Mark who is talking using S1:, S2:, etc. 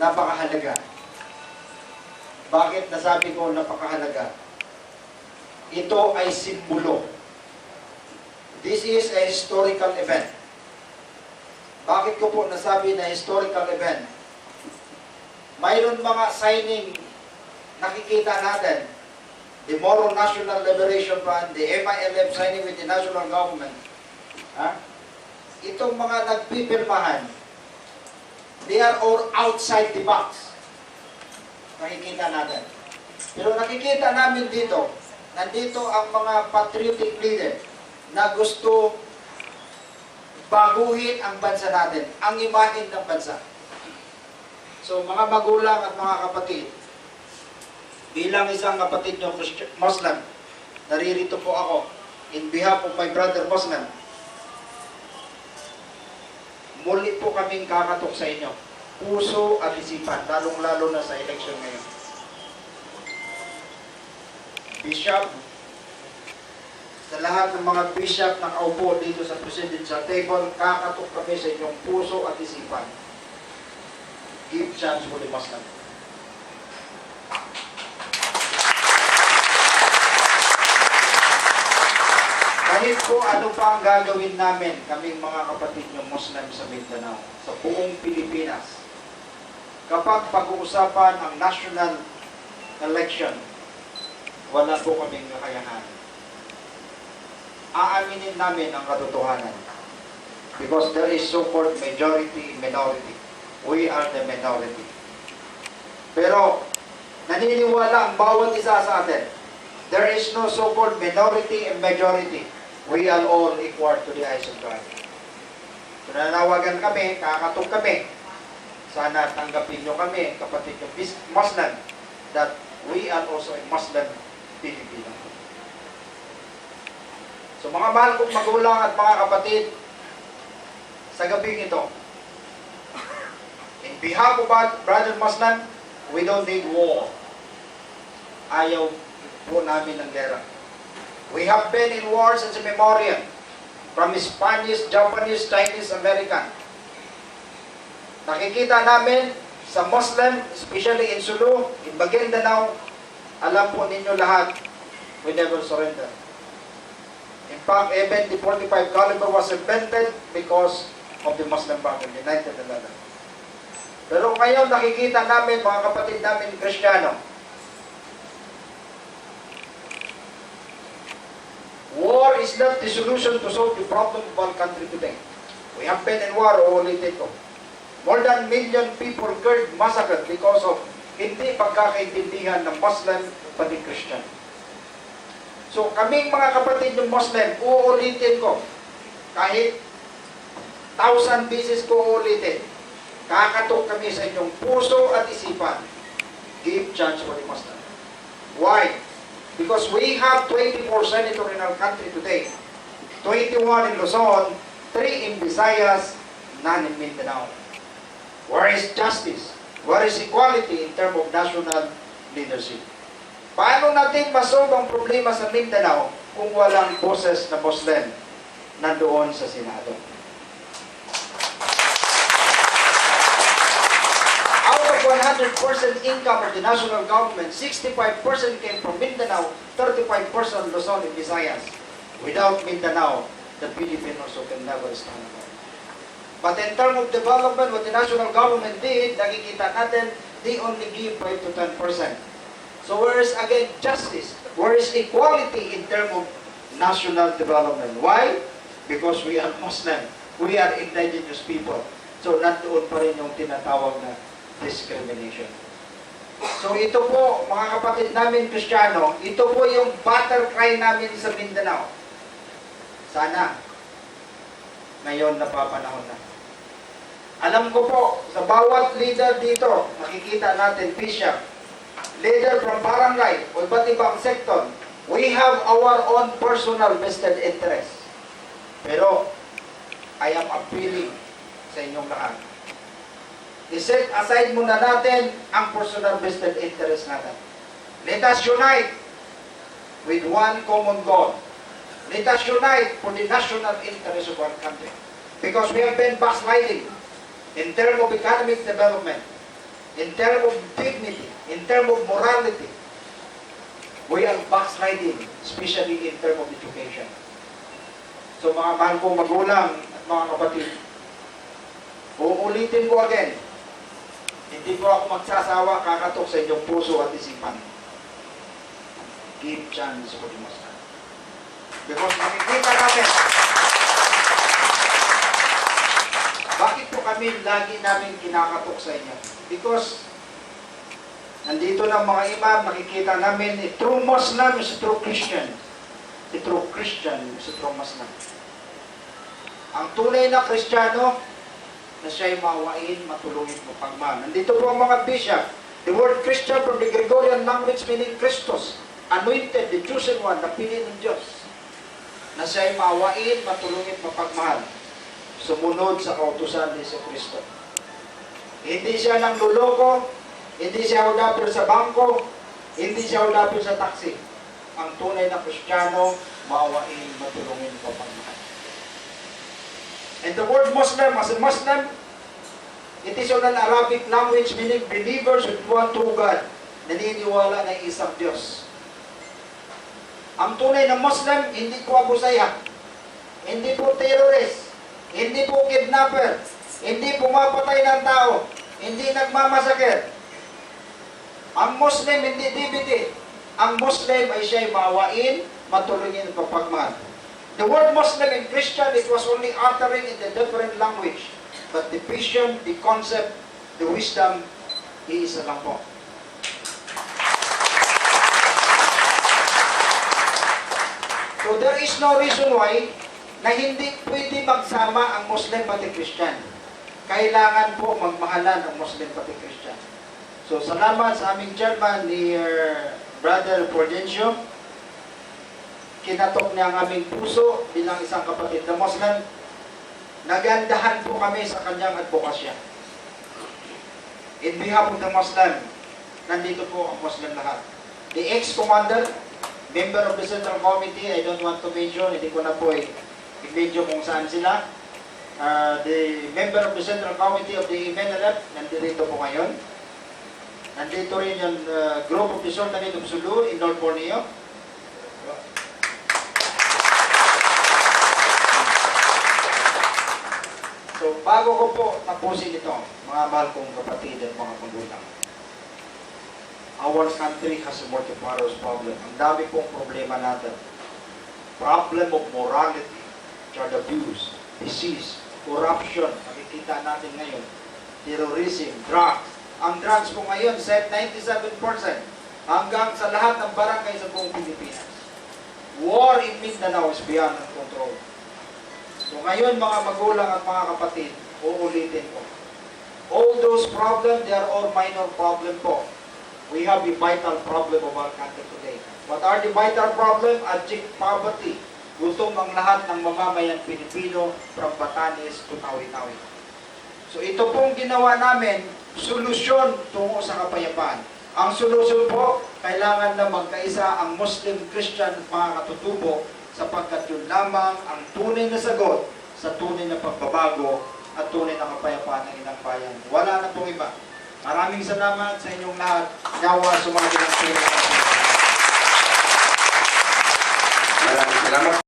S1: napakahalaga. Bakit nasabi ko napakahalaga? Ito ay simbolo. This is a historical event. Bakit ko po nasabi na historical event? Mayroon mga signing nakikita natin. The Moro National Liberation Front, the MILF signing with the national government. Ha? Itong mga nagpipirmahan, they are all outside the box. Nakikita natin. Pero nakikita namin dito, nandito ang mga patriotic leader na gusto baguhin ang bansa natin, ang imahin ng bansa. So mga magulang at mga kapatid, bilang isang kapatid nyo Muslim, naririto po ako in behalf of my brother Muslim. Muli po kaming kakatok sa inyo. Puso at isipan, lalong-lalo na sa election ngayon. Bishop, sa lahat ng mga bishop na kaupo dito sa presidential table, kakatok kami sa inyong puso at isipan. Give chance for the Muslim. Kahit po ano pa ang gagawin namin, kaming mga kapatid ng Muslim sa Mindanao, sa buong Pilipinas, kapag pag-uusapan ang national election, wala po kaming kakayahan. Aaminin namin ang katotohanan. Because there is so-called majority, minority. We are the minority. Pero, naniniwala ang bawat isa sa atin. There is no so-called minority and majority. We are all equal to the eyes of God. So, nananawagan kami, kakatok kami. Sana tanggapin nyo kami, kapatid nyo, Muslim, that we are also a Muslim Filipino. So mga mahal kong magulang at mga kapatid, sa gabing ito, in behalf of our brother Muslim, we don't need war. Ayaw po namin ng gera. We have been in war since a memorial, from Spanish, Japanese, Chinese, American. Nakikita namin sa Muslim, especially in Sulu, in Maguindanao, alam po ninyo lahat, we never surrender. In fact, even the 45 caliber was invented because of the Muslim battle, the 1911. Pero ngayon nakikita namin, mga kapatid namin Kristiyano, war is not the solution to solve the problem of our country today. We have been in war, uulitin ko. More than million people killed, massacred because of hindi pagkakaintindihan ng Muslim pati Christian. So kaming mga kapatid ng Muslim, uulitin ko, kahit thousand beses ko uulitin, kakatok kami sa inyong puso at isipan. Give chance for the Muslim. Why? Because we have 24 senator in our country today. 21 in Luzon, 3 in Visayas, none in Mindanao. Where is justice? Where is equality in terms of national leadership? Paano natin masolve ang problema sa Mindanao kung walang boses na Muslim nandoon sa Senado? Out of 100% income of the national government, 65% came from Mindanao, 35% Luzon and Visayas. Without Mindanao, the Filipinos can never stand alone. But in terms of development, what the national government did, nakikita natin, they only give 5 to 10%. So where is again justice? Where is equality in terms of national development? Why? Because we are Muslim. We are indigenous people. So nandoon pa rin yung tinatawag na discrimination. So ito po, mga kapatid namin Kristiyano, ito po yung battle cry namin sa Mindanao. Sana, ngayon napapanahon na. Alam ko po, sa bawat leader dito, makikita natin, bishop, leader from barangay, o iba't ibang sektor, we have our own personal vested interest. Pero, I am appealing sa inyong lahat. I-set aside muna natin ang personal vested interest natin. Let us unite with one common goal. Let us unite for the national interest of our country. Because we have been backsliding in terms of economic development. in terms of dignity, in terms of morality, we are backsliding, especially in terms of education. So mga mahal kong magulang at mga kapatid, uulitin ko again, hindi po ako magsasawa kakatok sa inyong puso at isipan. Give chance for the Muslim. Because makikita natin, bakit po kami lagi namin kinakatok sa inyo? Because nandito ng mga imam, nakikita namin, a true Muslim is a true Christian. A true Christian is a true Muslim. Ang tunay na Kristiyano, na siya'y mawain, matulungin mo pagmahal. Nandito po ang mga bishop. The word Christian from the Gregorian language meaning Christos, anointed, the chosen one, napili ng Diyos. Na siya'y mawain, matulungin, mapagmahal. Sumunod sa kautusan ni sa Kristo. Hindi siya nang luloko, hindi siya hulapir sa bangko, hindi siya hulapir sa taxi. Ang tunay na Kristiyano, mawain, matulungin, mapagmahal. And the word Muslim, as a Muslim, it is on an Arabic language meaning believers with one true God. Naniniwala na isang Diyos. Ang tunay na Muslim, hindi po abusaya. Hindi po terrorist. Hindi po kidnapper. Hindi pumapatay ng tao. Hindi nagmamasakit. Ang Muslim, hindi DBT. Ang Muslim ay siya'y maawain, matulungin at papagmahal. The word Muslim and Christian, it was only uttering in a different language. But the vision, the concept, the wisdom, iisa lang po. So there is no reason why na hindi pwede magsama ang Muslim pati Christian. Kailangan po magmahalan ang Muslim pati Christian. So salamat sa aming chairman ni uh, Brother Prudencio kinatok niya ang aming puso bilang isang kapatid na Muslim. Nagandahan po kami sa kanyang advokasya. In behalf of the Muslim, nandito po ang Muslim lahat. The ex-commander, member of the Central Committee, I don't want to mention, hindi ko na po i-mention kung saan sila. Uh, the member of the Central Committee of the MNLF, nandito po ngayon. Nandito rin yung uh, group of the Sultanate of Sulu in North Borneo. So, bago ko po tapusin ito, mga mahal kong kapatid at mga magulang. Our country has a multifarious problem. Ang dami pong problema natin. Problem of morality, child abuse, disease, corruption, nakikita natin ngayon, terrorism, drugs. Ang drugs po ngayon, set 97% hanggang sa lahat ng barangay sa buong Pilipinas. War in Mindanao is beyond control. So ngayon mga magulang at mga kapatid, uulitin ko. All those problems, they are all minor problem po. We have a vital problem of our country today. What are the vital problem? Abject poverty. Gutom ang lahat ng mamamayan Pilipino from Batanes to Tawi-Tawi. So ito pong ginawa namin, solusyon tungo sa kapayapaan. Ang solusyon po, kailangan na magkaisa ang Muslim, Christian mga katutubo sapagkat yun lamang ang tunay na sagot sa tunay na pagbabago at tunay na kapayapaan ng ilang bayan. Wala na pong iba. Maraming salamat sa inyong lahat. Nawa sumagi ng tulong.
S2: Maraming salamat.